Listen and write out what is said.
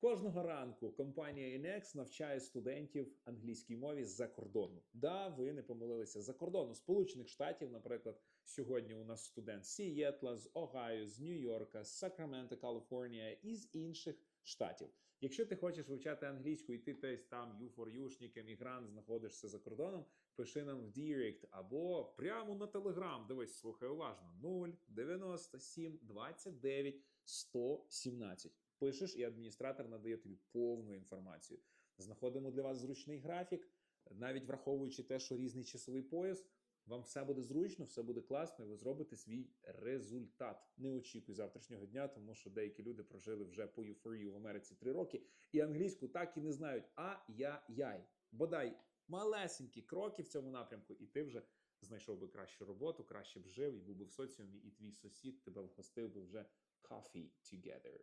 Кожного ранку компанія Inex навчає студентів англійській мові з-за кордону. Да, ви не помилилися за кордону Сполучених Штатів. Наприклад, сьогодні у нас студент з Сієтла, з Огайо, з Нью-Йорка, з Сакрамента, Каліфорнія і з інших штатів. Якщо ти хочеш вивчати англійську, і ти десь там юфорюшник, емігрант, знаходишся за кордоном, пиши нам в Дірект або прямо на Телеграм. Дивись, слухай уважно: 0 97 29 117. Пишеш, і адміністратор надає тобі повну інформацію. Знаходимо для вас зручний графік, навіть враховуючи те, що різний часовий пояс. Вам все буде зручно, все буде класно, і ви зробите свій результат. Не очікуй завтрашнього дня, тому що деякі люди прожили вже по Euphoria в Америці три роки, і англійську так і не знають. А я яй. Бодай малесенькі кроки в цьому напрямку, і ти вже знайшов би кращу роботу, краще б жив і був би в соціумі, і твій сусід тебе вгостив би вже coffee together.